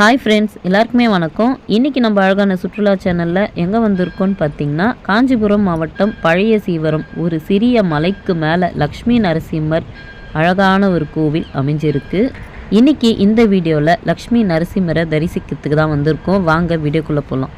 Hi friends எல்லாருக்குமே வணக்கம். இன்றைக்கி நம்ம அழகான சுற்றுலா சேனலில் எங்கே வந்திருக்கோன்னு பார்த்தீங்கன்னா காஞ்சிபுரம் மாவட்டம் பழைய சீவரம் ஒரு சிறிய மலைக்கு மேலே லக்ஷ்மி நரசிம்மர் அழகான ஒரு கோவில் அமைஞ்சிருக்கு. இன்றைக்கி இந்த வீடியோவில் லக்ஷ்மி நரசிம்மரை தரிசிக்கிறதுக்கு தான் வந்திருக்கோம். வாங்க வீடியோக்குள்ளே போகலாம்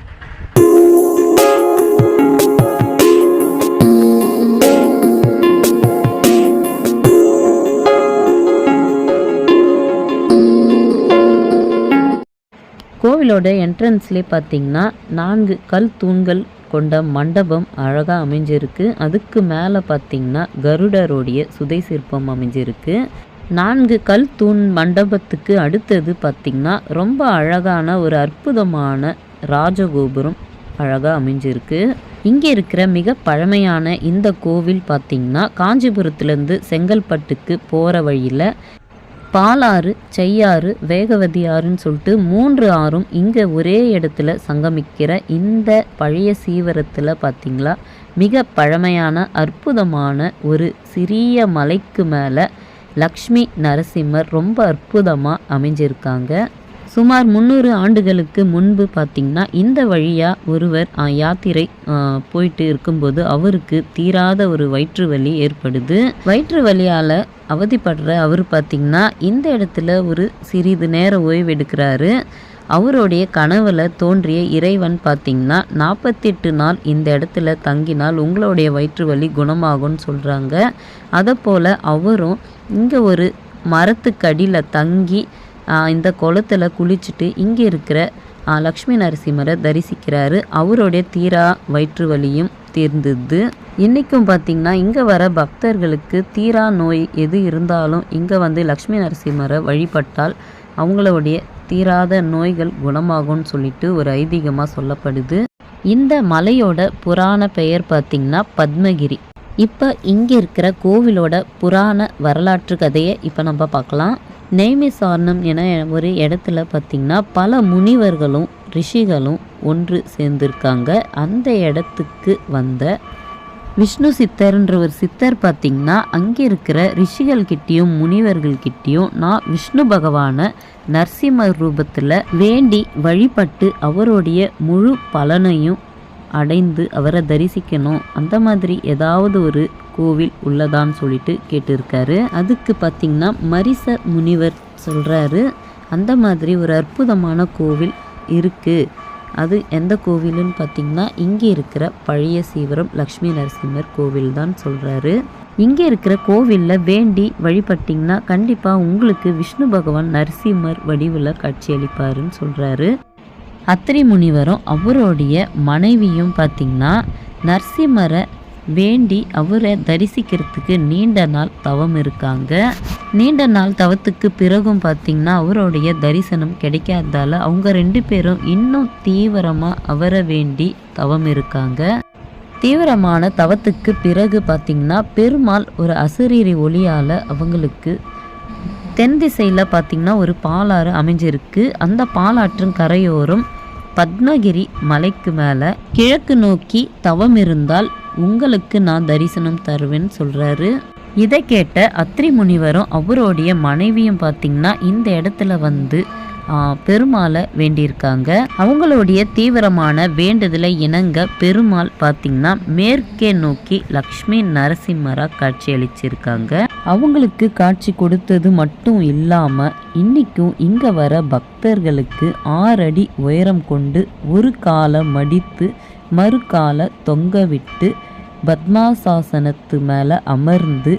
கோவிலோட என்ட்ரன்ஸ்லேயே பார்த்தீங்கன்னா நான்கு கல் தூண்கள் கொண்ட மண்டபம் அழகாக அமைஞ்சிருக்கு. அதுக்கு மேலே பார்த்தீங்கன்னா கருடருடைய சுதை சிற்பம் அமைஞ்சிருக்கு. நான்கு கல் தூண் மண்டபத்துக்கு அடுத்தது பார்த்திங்கன்னா ரொம்ப அழகான ஒரு அற்புதமான ராஜகோபுரம் அழகாக அமைஞ்சிருக்கு. இங்கே இருக்கிற மிக பழமையான இந்த கோவில் பார்த்திங்கன்னா காஞ்சிபுரத்துலேருந்து செங்கல்பட்டுக்கு போகிற வழியில் பாலாறு செய்யாறு வேகவதி ஆறுன்னு சொல்லிட்டு மூன்று ஆறும் இங்கே ஒரே இடத்துல சங்கமிக்கிற இந்த பழைய சீவரத்தில் பார்த்தீங்களா மிக பழமையான அற்புதமான ஒரு சிறிய மலைக்கு மேலே லக்ஷ்மி நரசிம்மர் ரொம்ப அற்புதமாக அமைஞ்சிருக்காங்க. சுமார் முந்நூறு ஆண்டுகளுக்கு முன்பு பார்த்திங்கன்னா இந்த வழியாக ஒருவர் யாத்திரை போயிட்டு இருக்கும்போது அவருக்கு தீராத ஒரு வயிற்று வலி ஏற்படுது. வயிற்று வலியால் அவதிப்படுற அவர் பார்த்திங்கன்னா இந்த இடத்துல ஒரு சிறிது நேரம் ஓய்வெடுக்கிறாரு அவருடைய கனவுல தோன்றிய இறைவன் பார்த்திங்கன்னா நாற்பத்தெட்டு நாள் இந்த இடத்துல தங்கினால் உங்களுடைய வயிற்று வலி குணமாகும்னு சொல்கிறாங்க அதை போல் அவரும் இங்கே ஒரு மரத்துக்கடியில் தங்கி இந்த குளத்துல குளிச்சுட்டு இங்கே இருக்கிற லக்ஷ்மி நரசிம்மரை தரிசிக்கிறாரு. அவருடைய தீரா வயிற்று வலியும் தீர்ந்தது. இன்றைக்கும் பார்த்திங்கன்னா இங்கே வர பக்தர்களுக்கு தீரா நோய் எது இருந்தாலும் இங்கே வந்து லக்ஷ்மி நரசிம்மரை வழிபட்டால் அவங்களுடைய தீராத நோய்கள் குணமாகும்னு சொல்லிட்டு ஒரு ஐதீகமாக சொல்லப்படுது. இந்த மலையோட புராண பெயர் பார்த்திங்கன்னா பத்மகிரி. இப்போ இங்கே இருக்கிற கோவிலோட புராண வரலாற்று கதையை இப்போ நம்ம பார்க்கலாம். நெய்மிசாரணம் என ஒரு இடத்துல பார்த்திங்கன்னா பல முனிவர்களும் ரிஷிகளும் ஒன்று சேர்ந்திருக்காங்க. அந்த இடத்துக்கு வந்த விஷ்ணு சித்தர்ன்ற ஒரு சித்தர் பார்த்திங்கன்னா அங்கே இருக்கிற ரிஷிகள்கிட்டையும் முனிவர்கள்கிட்டையும் நான் விஷ்ணு பகவானை நரசிம்மர் ரூபத்தில் வேண்டி வழிபட்டு அவருடைய முழு பலனையும் அடைந்து அவரை தரிசிக்கணும். அந்த மாதிரி ஏதாவது ஒரு கோவில் உள்ளதான்னு சொல்லிட்டு கேட்டிருக்காரு. அதுக்கு பார்த்திங்கன்னா மரிச முனிவர் சொல்கிறாரு அந்த மாதிரி ஒரு அற்புதமான கோவில் இருக்குது அது எந்த கோவிலுன்னு பார்த்தீங்கன்னா இங்கே இருக்கிற பழைய சீவரம் லக்ஷ்மி நரசிம்மர் கோவில் தான் சொல்கிறாரு இங்கே இருக்கிற கோவிலில் வேண்டி வழிபட்டிங்கன்னா கண்டிப்பாக உங்களுக்கு விஷ்ணு பகவான் நரசிம்மர் வடிவில் காட்சியளிப்பாருன்னு சொல்கிறாரு அத்திரி முனிவரும் அவருடைய மனைவியும் பார்த்திங்கன்னா நரசிம்மரை வேண்டி அவரை தரிசிக்கிறதுக்கு நீண்ட நாள் தவம் இருக்காங்க. நீண்ட நாள் தவத்துக்கு பிறகும் பார்த்திங்கன்னா அவருடைய தரிசனம் கிடைக்காததால் அவங்க ரெண்டு பேரும் இன்னும் தீவிரமாக அவரை வேண்டி தவம் இருக்காங்க. தீவிரமான தவத்துக்கு பிறகு பார்த்திங்கன்னா பெருமாள் ஒரு அசரீரி ஒளியால் அவங்களுக்கு தென் திசையில் பார்த்திங்கன்னா ஒரு பாலாறு அமைஞ்சிருக்கு. அந்த பாலாற்றின் கரையோரம் பத்மகிரி மலைக்கு மேலே கிழக்கு நோக்கி தவம் இருந்தால் உங்களுக்கு நான் தரிசனம் தருவேன்னு சொல்கிறாரு இதை கேட்ட அத்ரி முனிவரும் அவருடைய மனைவியும் பார்த்திங்கன்னா இந்த இடத்துல வந்து பெருமாளை வேண்டியிருக்காங்க. அவங்களுடைய தீவிரமான வேண்டுதலை இணங்க பெருமாள் பார்த்திங்கன்னா மேற்கே நோக்கி லக்ஷ்மி நரசிம்மரா காட்சியளிச்சிருக்காங்க. அவங்களுக்கு காட்சி கொடுத்தது மட்டும் இல்லாமல் இன்னைக்கும் இங்கே வர பக்தர்களுக்கு ஆறடி உயரம் கொண்டு ஒரு காலை மடித்து மறு காலை தொங்க விட்டு பத்மாசாசனத்து மேலே அமர்ந்து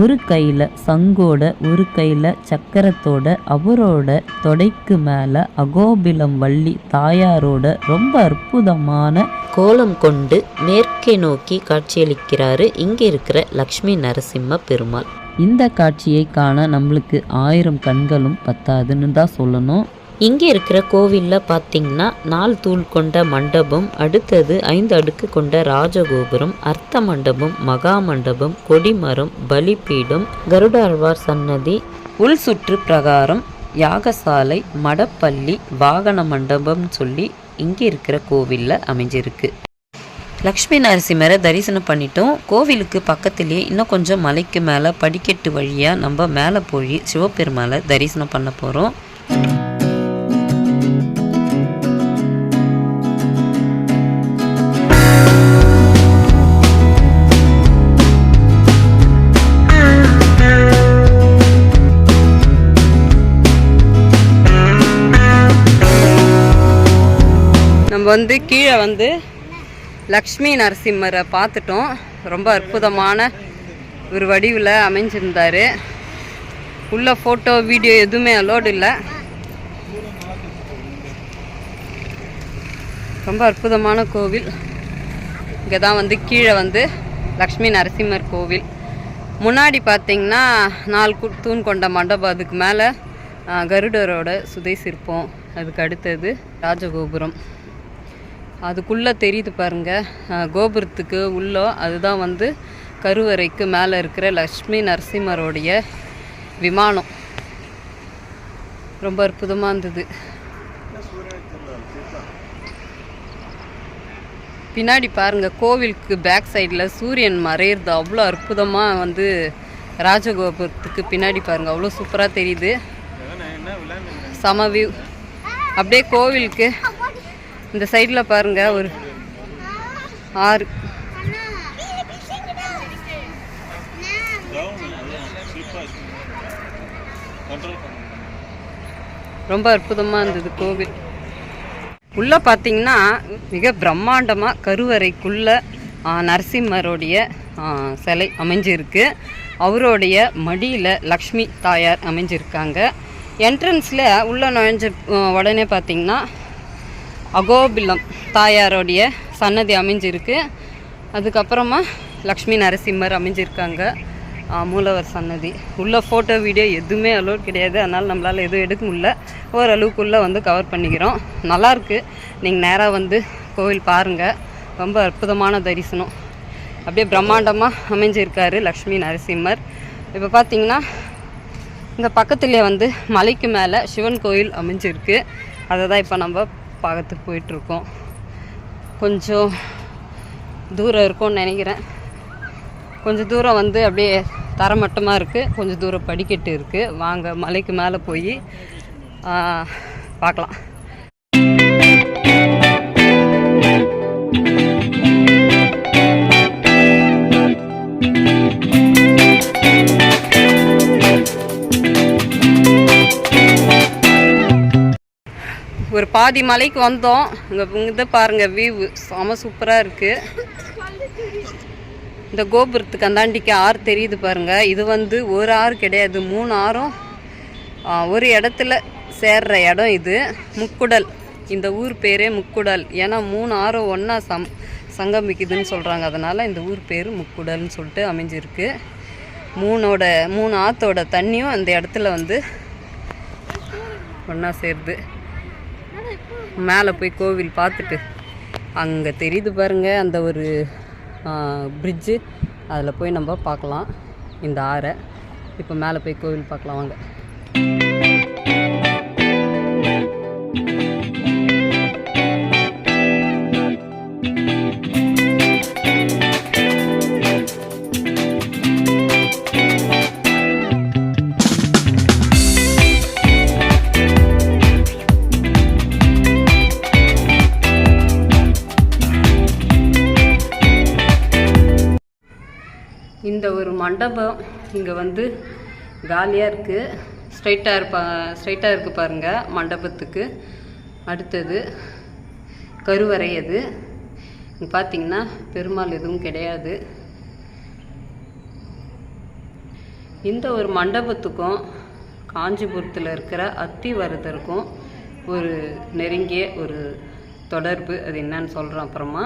ஒரு கையில் சங்கோட ஒரு கையில் சக்கரத்தோட அவரோட தொடைக்கு மேலே அகோபிலம் வள்ளி தாயாரோட ரொம்ப அற்புதமான கோலம் கொண்டு மேற்கே நோக்கி காட்சியளிக்கிறாரு. இங்கே இருக்கிற லக்ஷ்மி நரசிம்ம பெருமாள். இந்த காட்சியை காண நம்மளுக்கு ஆயிரம் கண்களும் பத்தாதுன்னு தான் சொல்லணும். இங்கே இருக்கிற கோவிலில் பார்த்தீங்கன்னா நாலு தூள் கொண்ட மண்டபம் அடுத்தது ஐந்து அடுக்கு கொண்ட ராஜகோபுரம் அர்த்த மண்டபம் மகா மண்டபம் கொடிமரம் பலிபீடம் கருடாழ்வார் சன்னதி உள் சுற்று பிரகாரம் யாகசாலை மடப்பள்ளி வாகன மண்டபம் சொல்லி இங்கே இருக்கிற கோவிலில் அமைஞ்சிருக்கு. லக்ஷ்மி நரசிம்மரை தரிசனம் பண்ணிட்டோம். கோவிலுக்கு பக்கத்துலேயே இன்னும் கொஞ்சம் மலைக்கு மேலே படிக்கட்டு வழியாக நம்ம மேலே போய் சிவபெருமாளை தரிசனம் பண்ண போகிறோம் நம்ம வந்து கீழே வந்து லக்ஷ்மி நரசிம்மரை பார்த்துட்டோம். ரொம்ப அற்புதமான ஒரு வடிவில் அமைஞ்சிருந்தார். உள்ள ஃபோட்டோ வீடியோ எதுவுமே அலோடு இல்லை. ரொம்ப அற்புதமான கோவில். இங்கே தான் வந்து கீழே வந்து லக்ஷ்மி நரசிம்மர் கோவில். முன்னாடி பார்த்திங்கன்னா நாலு கு- தூண் கொண்ட மண்டபம் அதுக்கு மேலே கருடரோட சுதை சிற்பம் அதுக்கு அடுத்தது ராஜகோபுரம். அதுக்குள்ளே தெரியுது பாருங்க. அஹ், கோபுரத்துக்கு உள்ளே அதுதான் வந்து கருவறைக்கு மேலே இருக்கிற லக்ஷ்மி நரசிம்மருடைய விமானம். ரொம்ப அற்புதமாக இருந்தது. பின்னாடி பாருங்க கோவிலுக்கு பேக் சைடில் சூரியன் மறையிறது அவ்வளோ அற்புதமாக வந்து ராஜகோபுரத்துக்கு பின்னாடி பாருங்க அவ்வளோ சூப்பராக தெரியுது. சம வியூ அப்படியே கோவிலுக்கு இந்த சைடில் பாருங்க ஒரு ஆறு. ரொம்ப அற்புதமாக இருந்தது கோவில். உள்ளே பார்த்தீங்கன்னா மிக பிரம்மாண்டமாக கருவறைக்குள்ளே நரசிம்மருடைய சிலை அமைஞ்சிருக்கு. அவருடைய மடியில் லக்ஷ்மி தாயார் அமைஞ்சிருக்காங்க. என்ட்ரன்ஸில் உள்ளே நுழைஞ்ச உடனே பார்த்திங்கன்னா அகோபிலம் தாயாரோடைய சன்னதி அமைஞ்சிருக்கு. அதுக்கப்புறமா லக்ஷ்மி நரசிம்மர் அமைஞ்சிருக்காங்க. மூலவர் சன்னதி. உள்ள ஃபோட்டோ வீடியோ எதுவுமே அலோட் கிடையாது. அதனால் நம்மளால் எதுவும் எடுக்க முடியல. ஓரளவுக்குள்ளே வந்து கவர் பண்ணிக்கிறோம். நல்லாயிருக்கு நீங்கள் நேராக வந்து கோவில் பாருங்கள் ரொம்ப அற்புதமான தரிசனம். அப்படியே பிரம்மாண்டமாக அமைஞ்சிருக்காரு லக்ஷ்மி நரசிம்மர். இப்போ பார்த்தீங்கன்னா இந்த பக்கத்துலேயே வந்து மலைக்கு மேலே சிவன் கோயில் அமைஞ்சிருக்கு. அதை தான் இப்போ நம்ம பார்க்கறதுக்கு போயிட்டுருக்கோம். கொஞ்சம் தூரம் இருக்கும்னு நினைக்கிறேன். கொஞ்சம் தூரம் வந்து அப்படியே தரமட்டமாக இருக்குது கொஞ்சம் தூரம் படிக்கட்டு இருக்குது வாங்க மலைக்கு மேலே போய் பார்க்கலாம். பாதி மலைக்கு வந்தோம். இங்கே இங்கே பாருங்கள் வியூ செம சூப்பராக இருக்குது இந்த கோபுரத்துக்கு அந்தாண்டிக்கு ஆறு தெரியுது பாருங்கள் இது வந்து ஒரு ஆறு கிடையாது மூணு ஆறும் ஒரு இடத்துல சேர்ற இடம் இது. முக்குடல். இந்த ஊர் பேரே முக்குடல். ஏன்னா மூணு ஆறும் ஒன்றா சம் சங்கமிக்குதுன்னு சொல்கிறாங்க அதனால் இந்த ஊர் பேர் முக்குடல்னு சொல்லிட்டு அமைஞ்சிருக்கு. மூணோட மூணு ஆற்றோட தண்ணியும் அந்த இடத்துல வந்து ஒன்றா சேருது. மேலே போய் கோவில் பார்த்துட்டு அங்கே தெரியுது பாருங்கள் அந்த ஒரு பிரிட்ஜு அதில் போய் நம்ம பார்க்கலாம் இந்த ஆறை. இப்போ மேலே போய் கோவில் பார்க்கலாம் வாங்க. இந்த ஒரு மண்டபம் இங்கே வந்து காலியாக இருக்குது ஸ்ட்ரைட்டாக இருப்பா ஸ்ட்ரைட்டாக இருக்குது பாருங்கள் மண்டபத்துக்கு. அடுத்தது கருவறை அது. இங்கே பார்த்தீங்கன்னா பெருமாள் எதுவும் கிடையாது. இந்த ஒரு மண்டபத்துக்கும் காஞ்சிபுரத்தில் இருக்கிற அத்திவரதருக்கும் ஒரு நெருங்கிய ஒரு தொடர்பு. அது என்னன்னு சொல்கிறோம் அப்புறமா.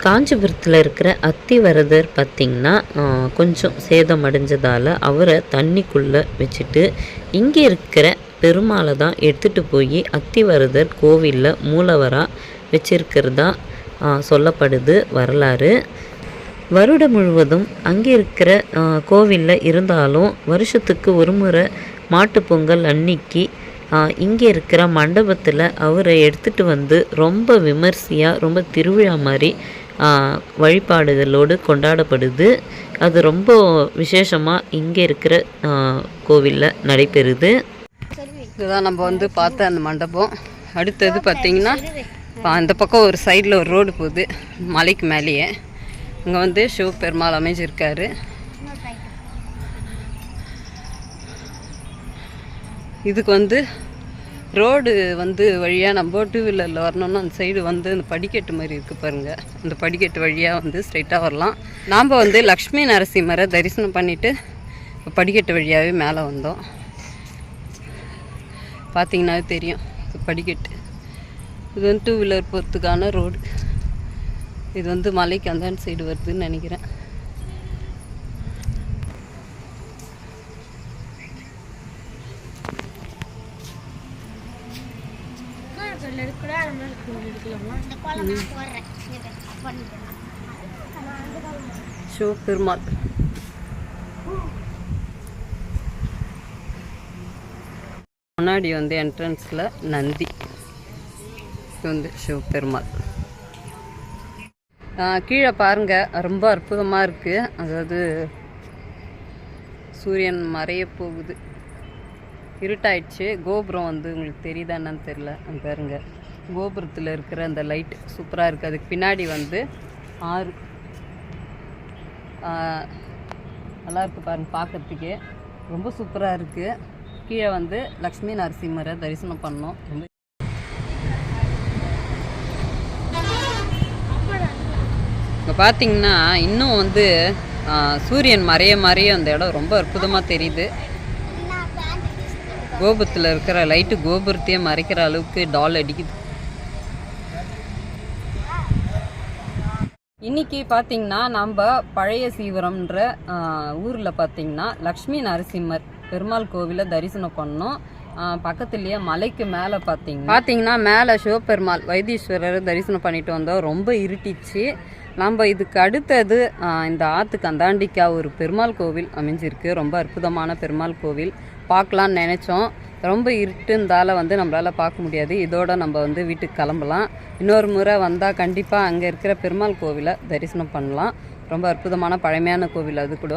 காஞ்சிபுரத்தில் இருக்கிற அத்திவரதர் பார்த்திங்கன்னா கொஞ்சம் சேதம் அடைஞ்சதால் அவரை தண்ணிக்குள்ளே வச்சுட்டு இங்கே இருக்கிற பெருமாளை தான் எடுத்துகிட்டு போய் அத்திவரதர் கோவிலில் மூலவராக வச்சிருக்கிறதா சொல்லப்படுது வரலாறு. வருடம் முழுவதும் அங்கே இருக்கிற கோவிலில் இருந்தாலும் வருஷத்துக்கு ஒரு முறை மாட்டு பொங்கல் அன்னைக்கு இங்கே இருக்கிற மண்டபத்தில் அவரை எடுத்துகிட்டு வந்து ரொம்ப விமர்சையாக ரொம்ப திருவிழா மாதிரி வழிபாடுகளோடு கொண்டாடப்படுது. அது ரொம்ப விசேஷமாக இங்கே இருக்கிற கோவிலில் நடைபெறுது. இதுதான் நம்ம வந்து பார்த்த அந்த மண்டபம். அடுத்தது பார்த்தீங்கன்னா அந்த பக்கம் ஒரு சைடில் ஒரு ரோடு போகுது. மலைக்கு மேலேயே. இங்கே வந்து சிவபெருமாள் அமைஞ்சிருக்காரு. இதுக்கு வந்து ரோடு வந்து வழியாக நம்ம டூ வீலரில் வரணும்னா அந்த சைடு வந்து அந்த படிக்கட்டு மாதிரி இருக்குது பாருங்கள் அந்த படிக்கட்டு வழியாக வந்து ஸ்ட்ரைட்டாக வரலாம். நாம் வந்து லக்ஷ்மி நரசிம்மரை தரிசனம் பண்ணிவிட்டு இப்போ படிக்கட்டு வழியாகவே மேலே வந்தோம். பார்த்தீங்கன்னாவே தெரியும். இது படிக்கட்டு. இது வந்து டூ வீலர் போகிறதுக்கான ரோடு இது வந்து மலைக்கு அந்த சைடு வருதுன்னு நினைக்கிறேன். ஷோ பெருமாள் முன்னாடி வந்து என்ட்ரன்ஸில் நந்தி. இது வந்து சிவபெருமாள் கீழே பாருங்க. ரொம்ப அற்புதமாக இருக்குது அதாவது சூரியன் மறைய போகுது. இருட்டாயிடுச்சு. கோபுரம் வந்து உங்களுக்கு தெரியுதா என்னன்னு தெரில அங்க பாருங்க. கோபுரத்தில் இருக்கிற அந்த லைட் சூப்பராக இருக்குது அதுக்கு பின்னாடி வந்து ஆறு. நல்லா இருக்கு பாருங்க பார்க்கறதுக்கே ரொம்ப சூப்பராக இருக்குது கீழே வந்து லக்ஷ்மி நரசிம்மரை தரிசனம் பண்ணோம். ரொம்ப இப்போ பார்த்தீங்கன்னா இன்னும் வந்து சூரியன் மறைய மறைய அந்த இடம் ரொம்ப அற்புதமாக தெரியுது. கோபுரத்தில் இருக்கிற லைட்டு கோபுரத்தையே மறைக்கிற அளவுக்கு டால் அடிக்குது. இன்னைக்கு பார்த்தீங்கன்னா நம்ம பழைய சீவரம்ன்ற ஊரில் பார்த்தீங்கன்னா லக்ஷ்மி நரசிம்மர் பெருமாள் கோவிலை தரிசனம் பண்ணோம். பக்கத்துலேயே மலைக்கு மேலே பார்த்தீங்கன்னா பார்த்தீங்கன்னா மேலே சிவபெருமாள் வைத்தீஸ்வரர் தரிசனம் பண்ணிட்டு வந்தோம் ரொம்ப இருட்டிச்சு. நம்ம இதுக்கு அடுத்தது இந்த ஆற்றுக்கு அந்தாண்டிக்கா ஒரு பெருமாள் கோவில் அமைஞ்சிருக்கு. ரொம்ப அற்புதமான பெருமாள் கோவில். பார்க்கலான்னு நினச்சோம். ரொம்ப இருட்டுந்தால வந்து நம்மளால் பார்க்க முடியாது. இதோட நம்ம வந்து வீட்டுக்கு கிளம்பலாம். இன்னொரு முறை வந்தால் கண்டிப்பாக அங்கே இருக்கிற பெருமாள் கோவிலை தரிசனம் பண்ணலாம். ரொம்ப அற்புதமான பழமையான கோவில் அது கூட.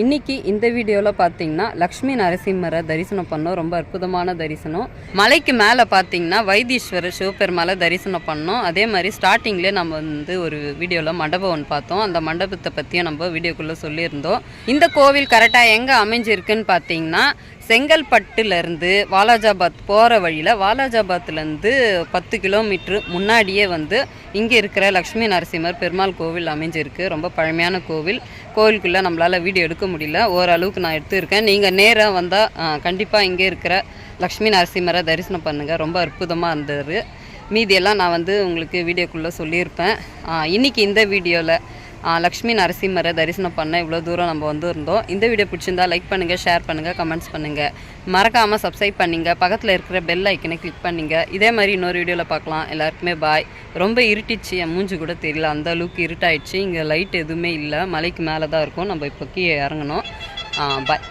இன்றைக்கி இந்த வீடியோவில் பார்த்தீங்கன்னா லக்ஷ்மி நரசிம்மரை தரிசனம் பண்ணோம். ரொம்ப அற்புதமான தரிசனம். மலைக்கு மேலே பார்த்தீங்கன்னா வைத்தீஸ்வரர் சிவபெருமாளை தரிசனம் பண்ணோம். அதே மாதிரி ஸ்டார்டிங்லேயே நம்ம வந்து ஒரு வீடியோவில் மண்டபம் ஒன்று பார்த்தோம். அந்த மண்டபத்தை பற்றியும் நம்ம வீடியோக்குள்ளே சொல்லியிருந்தோம். இந்த கோவில் கரெக்டாக எங்கே அமைஞ்சிருக்குன்னு பார்த்தீங்கன்னா செங்கல்பட்டுலேருந்து வாலாஜாபாத் போகிற வழியில் வாலாஜாபாத்லேருந்து பத்து கிலோமீட்ரு முன்னாடியே வந்து இங்கே இருக்கிற லக்ஷ்மி நரசிம்மர் பெருமாள் கோவில் அமைஞ்சிருக்கு. ரொம்ப பழமையான கோவில். கோவிலுக்குள்ளே நம்மளால் வீடியோ எடுக்க முடியல. ஓரளவுக்கு நான் எடுத்துருக்கேன். நீங்கள் நேராக வந்தால் கண்டிப்பாக இங்கே இருக்கிற லக்ஷ்மி நரசிம்மரை தரிசனம் பண்ணுங்கள் ரொம்ப அற்புதமாக இருந்தது. மீதியெல்லாம் நான் வந்து உங்களுக்கு வீடியோக்குள்ளே சொல்லியிருப்பேன். இன்றைக்கி இன்னைக்கு இந்த வீடியோவில் லக்ஷ்மி நரசிம்மரை தரிசனம் பண்ண இவ்வளோ தூரம் நம்ம வந்து இருந்தோம். இந்த வீடியோ பிடிச்சிருந்தா லைக் பண்ணுங்கள் ஷேர் பண்ணுங்கள் கமெண்ட்ஸ் பண்ணுங்கள் மறக்காமல் சப்ஸ்கிரைப் பண்ணிங்க. பக்கத்தில் இருக்கிற பெல் ஐக்கனை கிளிக் பண்ணிங்க. இதே மாதிரி இன்னொரு வீடியோவில் பார்க்கலாம். எல்லாருக்குமே பாய் ரொம்ப இருட்டிச்சு. என் மூஞ்சி கூட தெரியல. அந்த அளவுக்கு இருட்டாயிடுச்சு. இங்கே லைட் எதுவுமே இல்லை. மலைக்கு மேலே தான் இருக்கும். நம்ம இப்போ கீழே இறங்கணும். பாய்